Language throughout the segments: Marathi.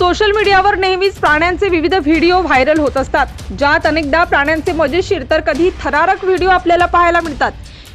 सोशल मीडियावर नेहमीच प्राण्यांचे विविध व्हिडिओ व्हायरल होत असतात. ज्यात अनेकदा प्राण्यांचे मजेशीर तर कधी थरारक व्हिडिओ आपल्याला पाहायला मिळतात.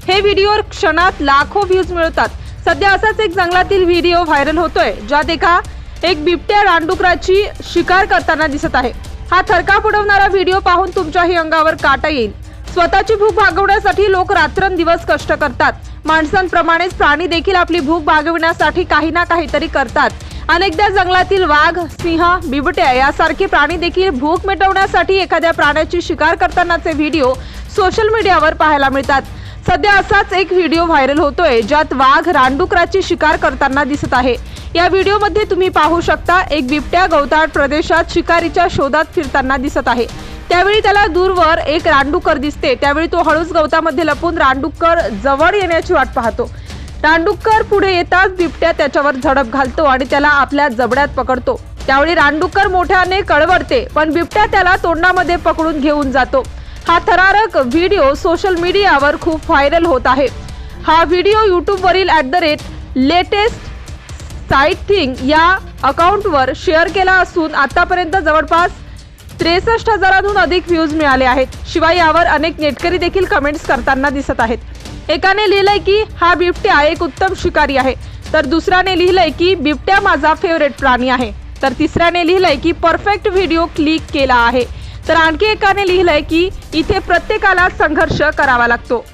हे व्हिडिओ क्षणात लाखो व्ह्यूज मिळवतात सध्या असाच एक जंगलातील व्हिडिओ व्हायरल होतोय ज्यात एका एक बिबट्या रानडुकराची शिकार करताना दिसत आहे. हा थरकाप उडवणारा व्हिडिओ पाहून तुमच्याही अंगावर काटा येईल. स्वतःची भूक भागवण्यासाठी लोक रात्रंदिवस कष्ट करतात. माणसांप्रमाणेच प्राणी देखील आपली भूक भागविण्यासाठी काही ना काहीतरी करतात. अनेकदा जंगलातील वाघ सिंह बिबट्या यासारखे प्राणी देखील भूक मिटवण्यासाठी एखाद्या प्राण्याची शिकार करतानाचे व्हिडिओ सोशल मीडियावर पाहायला मिळतात. सध्या असाच एक व्हिडिओ व्हायरल होतोय ज्यात वाघ रानडुकराची शिकार करताना दिसत आहे. या व्हिडिओमध्ये तुम्ही पाहू शकता एक बिबट्या गवताळ प्रदेशात शिकारीच्या शोधात फिरताना दिसत आहे. त्यावेळी त्याला दूरवर एक रानडुकर दिसते. त्यावेळी तो हळूच गवतामध्ये लपून रानडुकर जवळ येण्याची वाट पाहतो. रांडुक्कर पुढे येताच बिबट्या त्याच्यावर झडप घालतो आणि त्याला आपल्या जबड्यात पकडतो. त्यावेळी रांडुक्कर मोठ्याने कळवळते पण बिबट्या त्याला तोंडामध्ये पकडून घेऊन जातो. हा थरारक व्हिडिओ सोशल मीडियावर खूप व्हायरल होत आहे. हा video यूट्यूबवरील at the rate latest site thing या अकाउंटवर शेअर केला असून आतापर्यंत जवळपास त्रेसष्ट हजारांहून अधिक व्ह्यूज मिळाले आहेत. शिवाय यावर अनेक नेटकरी देखील कमेंट्स करताना दिसत आहेत. एकाने लिहिलंय की हा बिबट्या एक उत्तम शिकारी आहे. तर दुसऱ्याने लिहिलंय की बिबट्या माझा फेवरेट प्राणी आहे. तर तिसऱ्याने लिहिलंय की परफेक्ट व्हिडिओ क्लिक केला आहे. तर आणखी एकाने लिहिलंय की इथे प्रत्येकाला संघर्ष करावा लागतो.